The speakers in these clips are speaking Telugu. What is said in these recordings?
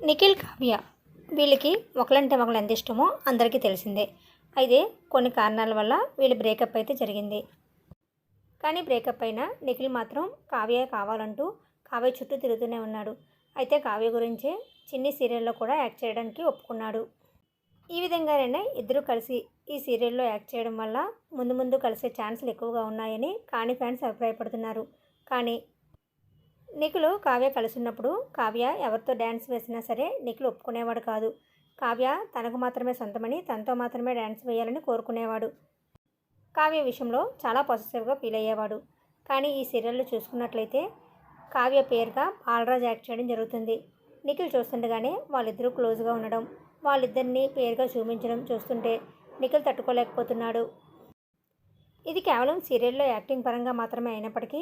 నిఖిల్ కావ్య వీళ్ళకి ఒకలంటే ఒకళ్ళు ఎంత ఇష్టమో అందరికీ తెలిసిందే. అయితే కొన్ని కారణాల వల్ల వీళ్ళు బ్రేకప్ అయితే జరిగింది. కానీ బ్రేకప్ అయినా నిఖిల్ మాత్రం కావ్య కావాలంటూ కావ్య చుట్టూ తిరుగుతూనే ఉన్నాడు. అయితే కావ్య గురించే చిన్ని సీరియల్లో కూడా యాక్ట్ చేయడానికి ఒప్పుకున్నాడు. ఈ విధంగానే ఇద్దరు కలిసి ఈ సీరియల్లో యాక్ట్ చేయడం వల్ల ముందు ముందు కలిసే ఛాన్సులు ఎక్కువగా ఉన్నాయని కాని ఫ్యాన్స్ అభిప్రాయపడుతున్నారు. కానీ నిఖులు కావ్య కలిసి ఉన్నప్పుడు కావ్య ఎవరితో డ్యాన్స్ వేసినా సరే నిఖిల్ ఒప్పుకునేవాడు కాదు. కావ్య తనకు మాత్రమే సొంతమని తనతో మాత్రమే డ్యాన్స్ వేయాలని కోరుకునేవాడు. కావ్య విషయంలో చాలా పాజిటివ్గా ఫీల్ అయ్యేవాడు. కానీ ఈ సీరియల్లో చూసుకున్నట్లయితే కావ్య పేరుగా బాలరాజ్ యాక్ట్ చేయడం జరుగుతుంది. నిఖిల్ చూస్తుండగానే వాళ్ళిద్దరూ క్లోజ్గా ఉండడం వాళ్ళిద్దరిని పేరుగా చూపించడం చూస్తుంటే నిఖిల్ తట్టుకోలేకపోతున్నాడు. ఇది కేవలం సీరియల్లో యాక్టింగ్ పరంగా మాత్రమే అయినప్పటికీ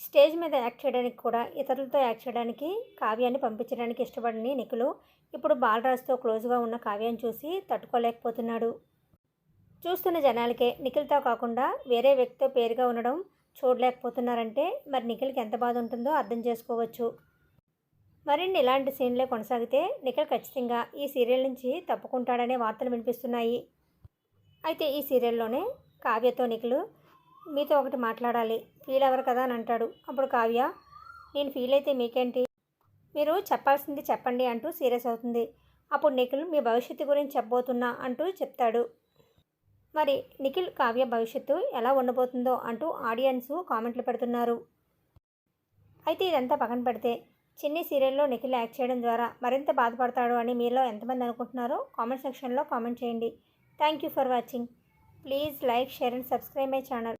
స్టేజ్ మీద యాక్ట్ చేయడానికి కూడా ఇతరులతో యాక్ట్ చేయడానికి కావ్యాన్ని పంపించడానికి ఇష్టపడని నిఖులు ఇప్పుడు బాలరాజ్తో క్లోజ్గా ఉన్న కావ్యాన్ని చూసి తట్టుకోలేకపోతున్నాడు. చూస్తున్న జనాలకే నిఖిల్తో కాకుండా వేరే వ్యక్తితో పేరుగా ఉండడం చూడలేకపోతున్నారంటే మరి నిఖిల్కి ఎంత బాధ ఉంటుందో అర్థం చేసుకోవచ్చు. మరిన్ని ఇలాంటి సీన్లే కొనసాగితే నిఖిల్ ఖచ్చితంగా ఈ సీరియల్ నుంచి తప్పుకుంటాడనే వార్తలు వినిపిస్తున్నాయి. అయితే ఈ సీరియల్లోనే కావ్యతో నిఖిలు మీతో ఒకటి మాట్లాడాలి. ఫీల్ అవ్వరు కదా అని అంటాడు. అప్పుడు కావ్య నేను ఫీల్ అయితే మీకేంటి? మీరు చెప్పాల్సింది చెప్పండి అంటూ సీరియస్ అవుతుంది. అప్పుడు నిఖిల్ మీ భవిష్యత్తు గురించి చెప్పబోతున్నా అంటూ చెప్తాడు. మరి నిఖిల్ కావ్య భవిష్యత్తు ఎలా ఉండబోతుందో అంటూ ఆడియన్స్ కామెంట్లు పెడుతున్నారు. అయితే ఇదంతా పక్కన పెడితే చిన్ని సీరియల్లో నిఖిల్ యాక్ట్ చేయడం ద్వారా మరింత బాధపడతాడు అని మీలో ఎంతమంది అనుకుంటున్నారో కామెంట్ సెక్షన్లో కామెంట్ చేయండి. Thank you for watching. Please like share and subscribe my channel.